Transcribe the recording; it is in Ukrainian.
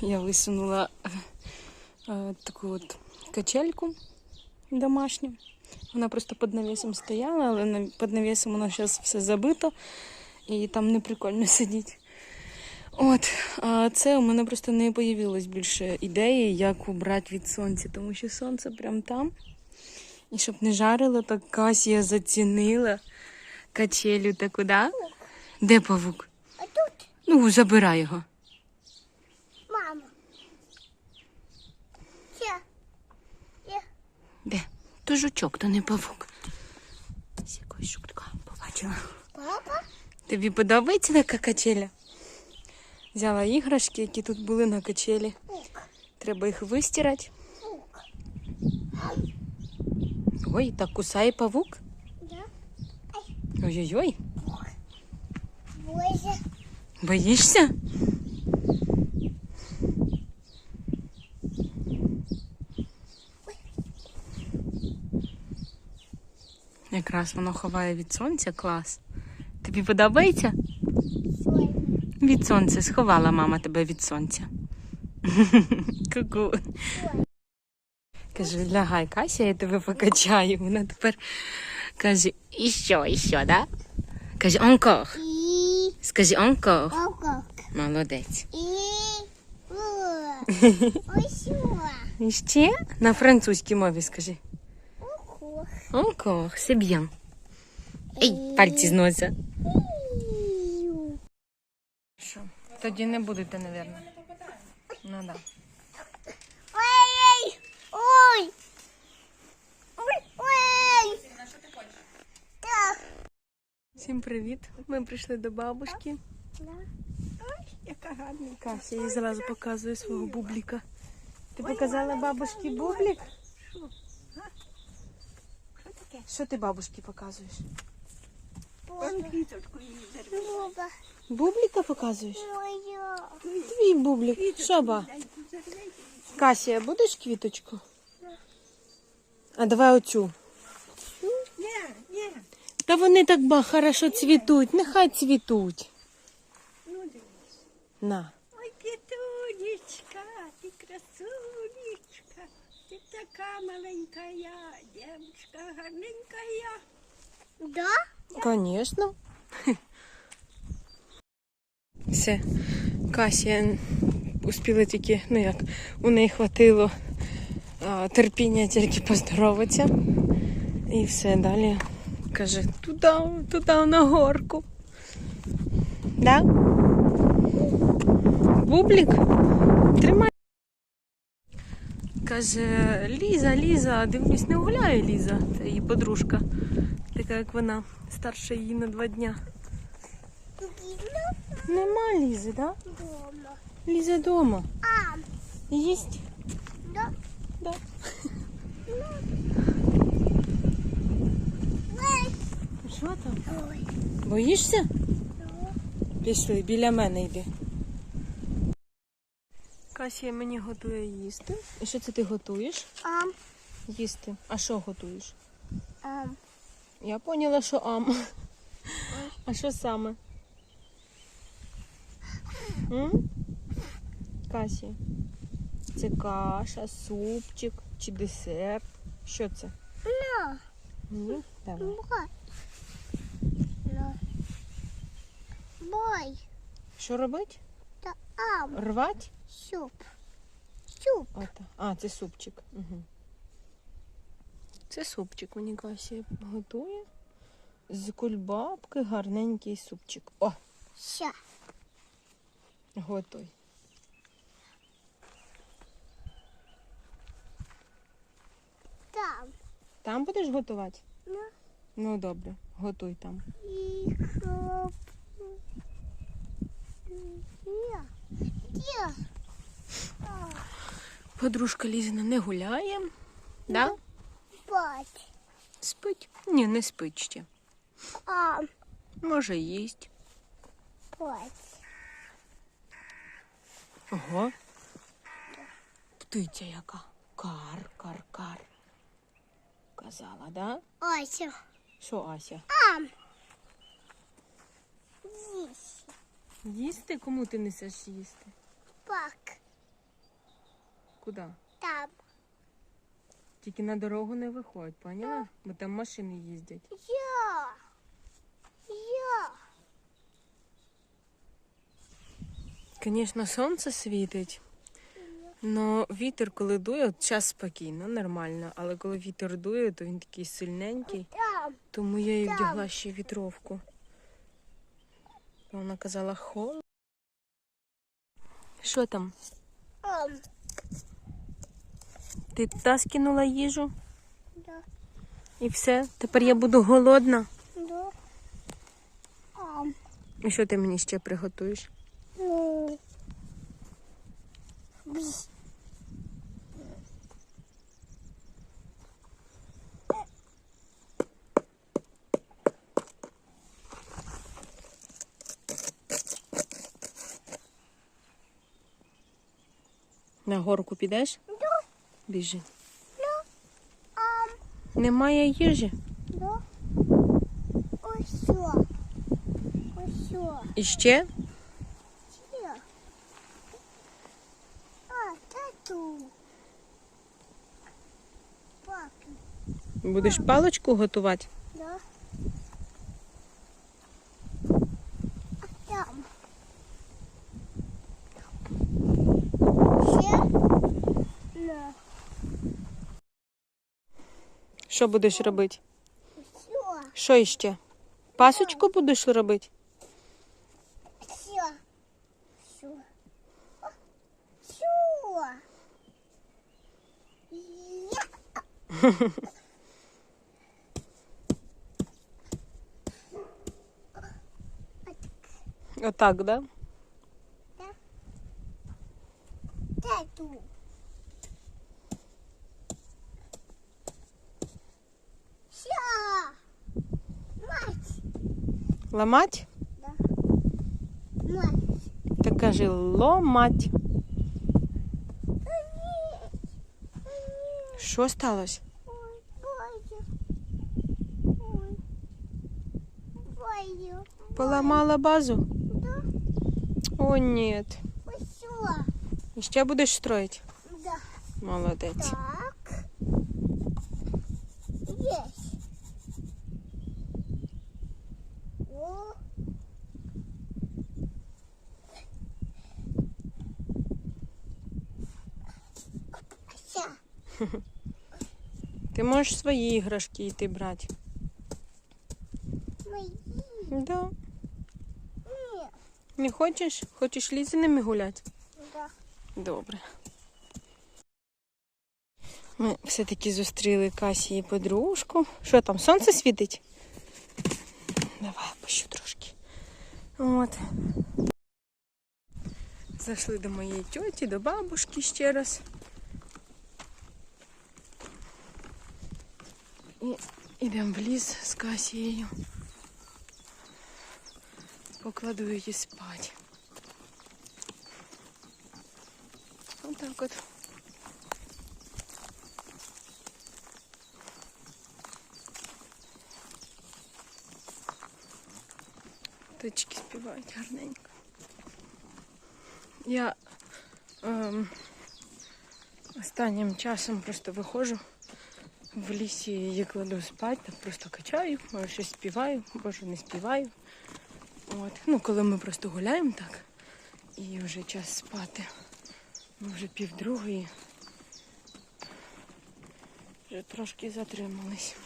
я висунула е, таку от качельку домашню. Вона просто під навісом стояла, але під навісом воно зараз все забито і там не прикольно сидіти. От, а це у мене просто не появилось більше ідеї, як убрати від сонця, тому що сонце прям там. І щоб не жарило, так Касія зацінила качелю таку, да? Де павук? А тут Ну, забирай його. мама. Ще. Є. Де? То жучок, то не павук. Ось якось жучка побачила. Папа? Тобі подобається така качеля? Взяла іграшки, які тут були на качелі. Треба їх вистирати. Ой, так кусає павук. Да? Ой-ой-ой, боїшся? Якраз воно ховає від сонця, клас. Тобі подобається? Від сонця сховала мама тебе від сонця. Ку-ку. Каже, лягай, Кася, я тебе покачаю. Вона тепер каже, і що, і що, да? Каже. І. Скажи. Ого. Молодець. І ще на французькій мові скажи. Encore, c'est bien. Ей, пальці з носа. Що? Тоді не будете, напевно. Ну да. Ой. Ой. Ой. Ой. Так. Всім привіт. Ми прийшли до бабушки. Яка гарна. Кася їй зразу показує свого бубліка. Ти показала бабушці бублік? Що таке? Що ти бабушці показуєш? Буба. Бубліка показуєш? Моя. Твій бублік. Що ба? Кася, будеш квіточку? А давай оцю. Ні, ні. Та вони так ба хорошо цвітуть, нехай цвітуть. Ну, дивись. На. Ты такая маленькая девочка, гарненькая. Да? Звісно. Все. Кася успіла тільки, ну як, у неї хватило а, терпіння тільки поздороватися. І все далі. Каже, туди, туди на горку. Да? Бублік? Тримай. Каже, Ліза, Ліза, дивлюсь, не гуляє Ліза, це її подружка. Така як вона, старша її на два дня. Нема Лізи, да? Дома. Ліза вдома. А, Їсть? да? Да. Що там? Боїшся? Пішли, біля мене йди. Касія мені готує їсти. І що це ти готуєш? А, Їсти. А що готуєш? а, Я поняла, що ам. А що саме? М? Касі. Це каша, супчик чи десерт. Що це? на, Ні? Давай. Бой. Що робить? Та ам. Рвать? Суп. Суп. Ото. А, це супчик. Угу. Це супчик мені Касі готує. З кульбабки гарненький супчик. О, Ща. готуй. Там. Там будеш готувати? На. Ну добре, готуй там. І хоп. Я. Я. Подружка Лізина не гуляє. Да? Бать. Спить? Ні, не спить ще. А, Може, їсть. бать. Ого. Птиця яка. Кар, кар, кар. Казала, да? Ось. Що, Ася? Ам. Здесь. Їсти? Кому ти несеш їсти? Куди? Там. Тільки на дорогу не виходь, поняла? Бо там машини їздять. Я. Я. Звісно, сонце світить. Но вітер, коли дує, от час спокійно, нормально. Але коли вітер дує, то він такий сильненький. Там. Тому я Так. вдягла ще вітровку. Вона казала холодно. Що там? Ти та скинула їжу Да. і все. Тепер я буду голодна. Да. Там. І що ти мені ще приготуєш? Ну. На горку підеш? Да. Біжи. Ам. Немає їжі. Ось. Ось. І ще? Будеш паличку готувати? Що будеш робити? Що? Що іще? Пасочку будеш робити? Що? О, Що? Я. Отак, да? Ламать? Да. Мать. Так кажи ломать. Ні. Ні. Що сталося? Ой, Боже. Ой. Боже. Поламала базу? Да. О, ні. Ось що? І ще будеш строїти? Да. Молодець. Так. Есть. Ти можеш свої іграшки йти брати. Мої. Да. Ні. Не хочеш? Хочеш лізинами гуляти? Да. Добре. Ми все-таки зустріли Касі і подружку. Що там, сонце світить? Давай пощу трошки. От. Зайшли до моєї тьоті, до бабушки ще раз. І йдемо в ліс з Касією. Покладу її спати. Отак от. Птички співають гарненько. Я ем, останнім часом просто виходжу В лісі її кладу спати, так просто качаю, щось співаю, може не співаю. От. Ну, коли ми просто гуляємо так, і вже час спати. Ми вже півдругої. Вже трошки затримались.